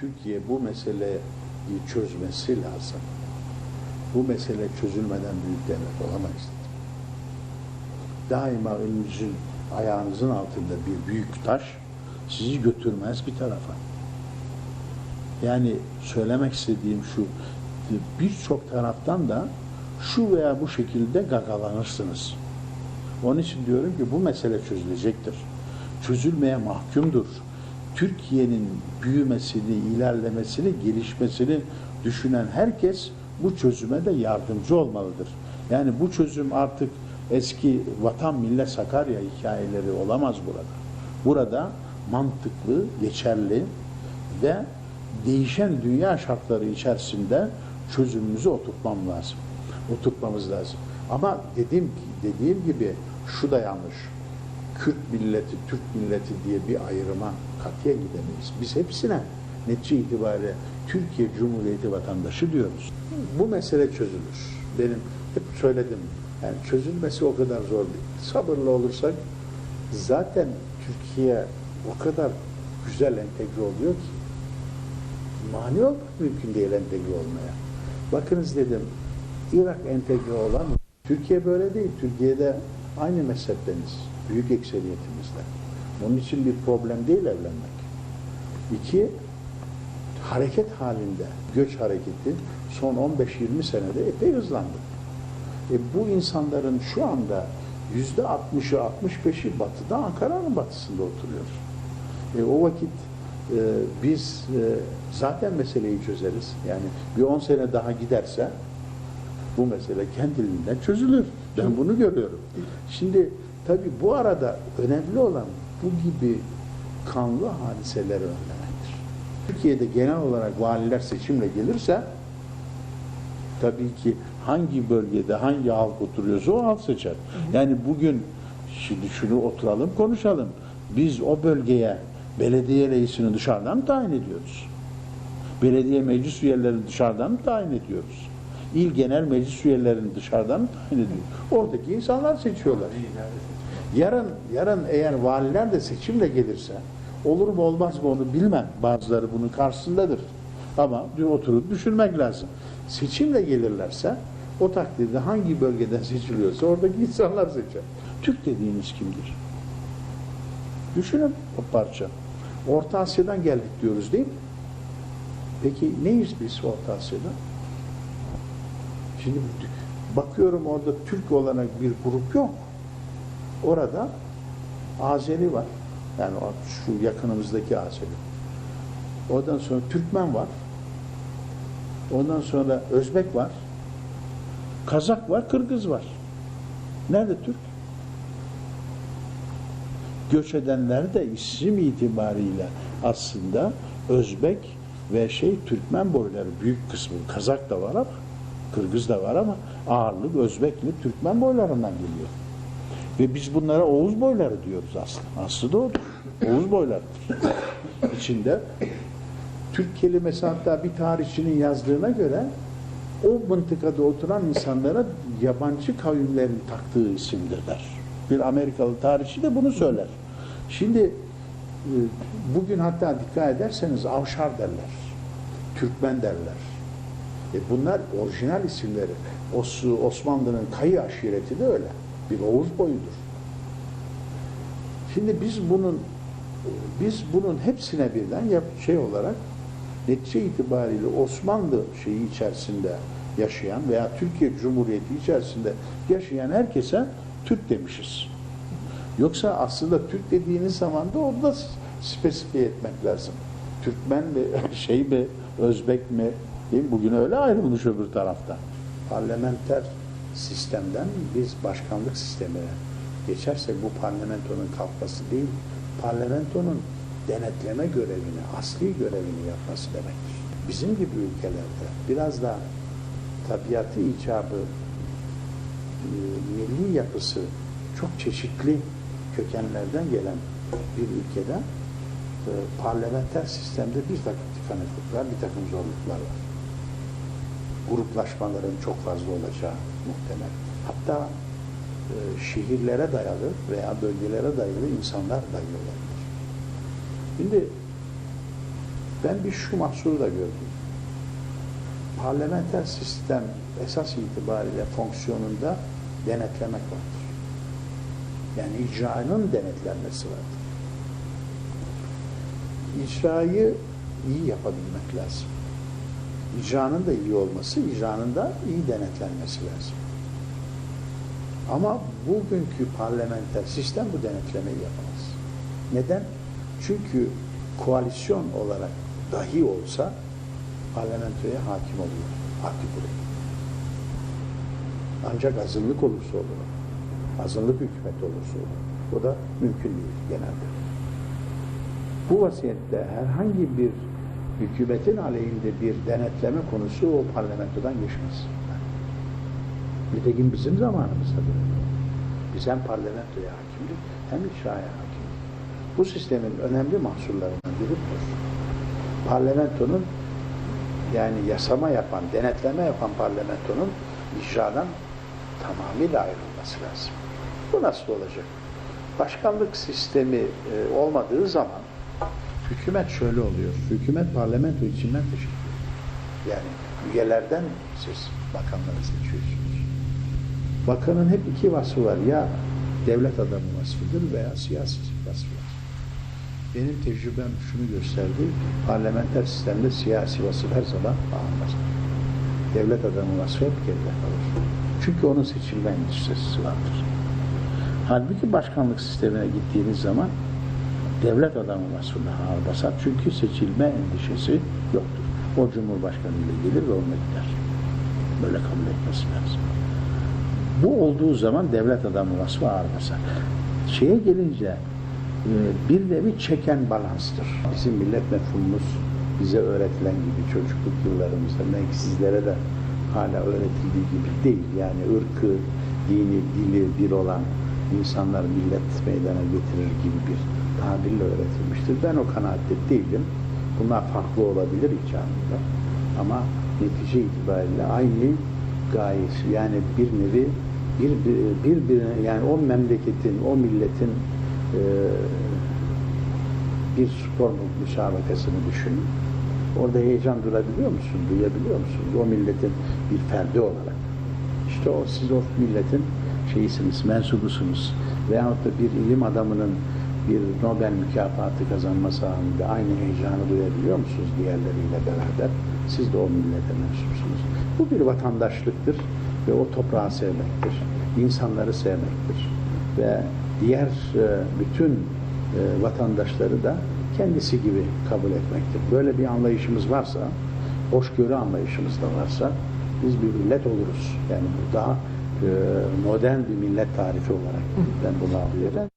Türkiye bu meseleyi çözmesi lazım. Bu mesele çözülmeden büyük devlet olamayız. Daima önünüzün, ayağınızın altında bir büyük taş sizi götürmez bir tarafa. Yani söylemek istediğim şu, birçok taraftan da şu veya bu şekilde gagalanırsınız. Onun için diyorum ki bu mesele çözülecektir. Çözülmeye mahkumdur. Türkiye'nin büyümesini, ilerlemesini, gelişmesini düşünen herkes bu çözüme de yardımcı olmalıdır. Yani bu çözüm artık eski vatan millet Sakarya hikayeleri olamaz burada. Burada mantıklı, geçerli ve değişen dünya şartları içerisinde çözümümüzü oturtmam lazım. Oturtmamız lazım. Ama dediğim dediğim gibi şu da yanlış. Kürt milleti, Türk milleti diye bir ayrıma katiye gidemeyiz. Biz hepsine netice itibariyle Türkiye Cumhuriyeti vatandaşı diyoruz. Bu mesele çözülür. Benim hep söyledim. Yani çözülmesi o kadar zor değil. Sabırlı olursak zaten Türkiye o kadar güzel entegre oluyor ki mani olmak mümkün değil entegre olmaya. Bakınız dedim Irak entegre olan Türkiye böyle değil. Türkiye'de aynı mezhepteniz. Büyük ekseriyetimizde. Onun için bir problem değil evlenmek. İki, hareket halinde, göç hareketi son 15-20 senede epey hızlandı. E bu insanların şu anda yüzde 60'ı 65'i batıda Ankara'nın batısında oturuyor. E o vakit e, biz e, zaten meseleyi çözeriz. Yani bir 10 sene daha giderse bu mesele kendiliğinden çözülür. Ben bunu görüyorum. Şimdi tabii bu arada önemli olan bu gibi kanlı hadiseleri önlemektir. Türkiye'de genel olarak valiler seçimle gelirse tabii ki hangi bölgede hangi halk oturuyorsa o halk seçer. Yani bugün şimdi şunu oturalım konuşalım. Biz o bölgeye belediye reisini dışarıdan tayin ediyoruz? Belediye meclis üyelerini dışarıdan tayin ediyoruz? İl genel meclis üyelerini dışarıdan tayin ediyoruz? Oradaki insanlar seçiyorlar. Yarın yarın eğer valiler de seçimle gelirse olur mu olmaz mı onu bilmem. Bazıları bunun karşısındadır. Ama oturup düşünmek lazım. Seçimle gelirlerse o takdirde hangi bölgeden seçiliyorsa oradaki insanlar seçer. Türk dediğiniz kimdir? Düşünün o parça. Orta Asya'dan geldik diyoruz değil mi? Peki neyiz biz Orta Asya'da? Şimdi bakıyorum orada Türk olarak bir grup yok. Orada Azeri var. Yani şu yakınımızdaki Azeri. Ondan sonra Türkmen var. Ondan sonra Özbek var. Kazak var, Kırgız var. Nerede Türk? Göç edenler de isim itibariyle aslında Özbek ve şey Türkmen boyları büyük kısmı. Kazak da var ama Kırgız da var ama ağırlık Özbekli Türkmen boylarından geliyor. Ve biz bunlara Oğuz boyları diyoruz aslında. Aslı da. Oğuz boyları. İçinde Türk kelimesi hatta bir tarihçinin yazdığına göre o mıntıkada oturan insanlara yabancı kavimlerin taktığı isimdir der. Bir Amerikalı tarihçi de bunu söyler. Şimdi bugün hatta dikkat ederseniz Avşar derler. Türkmen derler. E bunlar orijinal isimleri. Os Osmanlı'nın kayı aşireti de öyle. Bir Oğuz boyudur. Şimdi biz bunun biz bunun hepsine birden yap şey olarak netice itibariyle Osmanlı şeyi içerisinde yaşayan veya Türkiye Cumhuriyeti içerisinde yaşayan herkese Türk demişiz. Yoksa aslında Türk dediğiniz zaman da orada spesifiye etmek lazım. Türkmen mi, şey mi, Özbek mi? Değil mi? Bugün öyle ayrılmış öbür tarafta. Parlamenter sistemden biz başkanlık sistemine geçersek bu parlamentonun kalkması değil, parlamentonun denetleme görevini, asli görevini yapması demektir. Bizim gibi ülkelerde biraz da tabiatı icabı, e, milli yapısı çok çeşitli kökenlerden gelen bir ülkede e, parlamenter sistemde bir takım tıkanıklıklar, bir takım zorluklar var. Gruplaşmaların çok fazla olacağı muhtemel. Hatta e, şehirlere dayalı veya bölgelere dayalı insanlar dahi olabilir. Şimdi Ben bir şu mahsuru da gördüm. Parlamenter sistem esas itibariyle fonksiyonunda denetlemek vardır. Yani icranın denetlenmesi vardır. İcrayı iyi yapabilmek lazım. İcranın da iyi olması, icranın da iyi denetlenmesi lazım. Ama bugünkü parlamenter sistem bu denetlemeyi yapamaz. Neden? Çünkü koalisyon olarak dahi olsa parlamentoya hakim oluyor, aktif oluyor. Ancak azınlık olursa olur. Azınlık hükümet olursa olur. O da mümkün değil genelde. Bu vaziyette herhangi bir hükümetin aleyhinde bir denetleme konusu o parlamentodan geçmez. Nitekim bizim zamanımızda böyle. Biz hem parlamentoya hakimdik hem icraya hakimdik. Bu sistemin önemli mahsurlarından biri bu. Parlamentonun yani yasama yapan, denetleme yapan parlamentonun icradan tamamıyla ayrılması lazım. Bu nasıl olacak? Başkanlık sistemi e, olmadığı zaman hükümet şöyle oluyor. Hükümet parlamento içinden ediyor. Yani üyelerden siz bakanları seçiyorsunuz. Bakanın hep iki vasfı var. Ya devlet adamı vasfıdır veya siyasi vasfı. Benim tecrübem şunu gösterdi. Parlamenter sistemde siyasi vasıf her zaman basar. Devlet adamı vasfı hep geride kalır. Çünkü onun seçilme endişesi vardır. Halbuki başkanlık sistemine gittiğiniz zaman devlet adamı daha ağır basar. Çünkü seçilme endişesi yoktur. O cumhurbaşkanı ile gelir ve onunla gider. Böyle kabul etmesi lazım. Bu olduğu zaman devlet adamı vasfı ağır basar. Şeye gelince e, bir nevi çeken balanstır. Bizim millet mefhumumuz bize öğretilen gibi çocukluk yıllarımızda belki sizlere de hala öğretildiği gibi değil. Yani ırkı, dini, dili bir olan insanlar millet meydana getirir gibi bir tabirle öğretilmiştir. Ben o kanaatte değilim. Bunlar farklı olabilir icabında. Ama netice itibariyle aynı gayesi yani bir nevi bir, bir, bir yani o memleketin, o milletin e, bir spor müsabakasını düşünün. Orada heyecan durabiliyor musun? Duyabiliyor musun? O milletin bir ferdi olarak. İşte o siz o milletin şeyisiniz, mensubusunuz. Veyahut da bir ilim adamının bir Nobel mükafatı kazanması anında aynı heyecanı duyabiliyor musunuz diğerleriyle beraber? Siz de o millete mensupsunuz. Bu bir vatandaşlıktır ve o toprağı sevmektir. insanları sevmektir. Ve diğer e, bütün e, vatandaşları da kendisi gibi kabul etmektir. Böyle bir anlayışımız varsa, hoşgörü anlayışımız da varsa biz bir millet oluruz. Yani daha modern bir millet tarifi olarak ben bunu alıyorum.